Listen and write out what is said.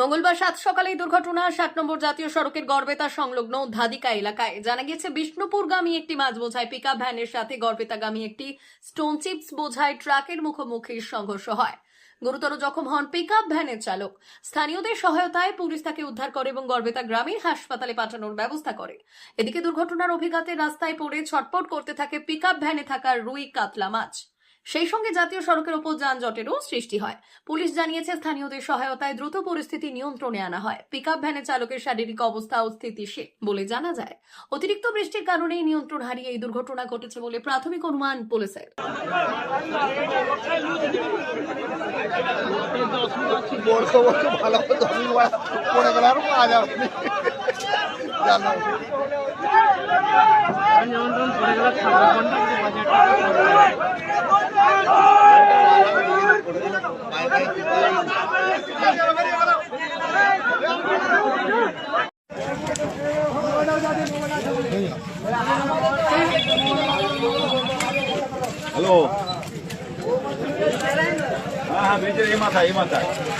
মঙ্গলবার সাত সকালে দুর্ঘটনা, ষাট নম্বর জাতীয় সড়কের গড়বেতা সংলগ্ন ধাদিকা এলাকায়। জানা গেছে বিষ্ণুপুরগামী একটি মাছ বোঝাই পিকআপ ভ্যানের সাথে গড়বেতাগামী একটি স্টোন চিপস বোঝাই ট্রাকের মুখোমুখি সংঘর্ষ হয়। গুরুতর জখম হন পিকআপ ভ্যানের চালক। স্থানীয়দের সহায়তায় পুলিশ তাকে উদ্ধার করে এবং গর্বেতা গ্রামীণ হাসপাতালে পাঠানোর ব্যবস্থা করে। এদিকে দুর্ঘটনার অভিজ্ঞতে রাস্তায় পড়ে ছটপট করতে থাকে পিকআপ ভ্যানে থাকা রুই কাতলা মাছ। সেই সঙ্গে জাতীয় সড়কের ওপর যানজটেরও সৃষ্টি হয়। পুলিশ জানিয়েছে, স্থানীয়দের সহায়তায় দ্রুত পরিস্থিতি নিয়ন্ত্রণে আনা হয়। পিকআপ ভ্যানের চালকের শারীরিক অবস্থা স্থিতিশীল বলে জানা যায়। অতিরিক্ত বৃষ্টির কারণেই নিয়ন্ত্রণ হারিয়ে এই দুর্ঘটনা ঘটেছে বলে প্রাথমিক অনুমান পুলিশের। হ্যালো হ্যাঁ হ্যাঁ এই মাথায় এই মাথায়।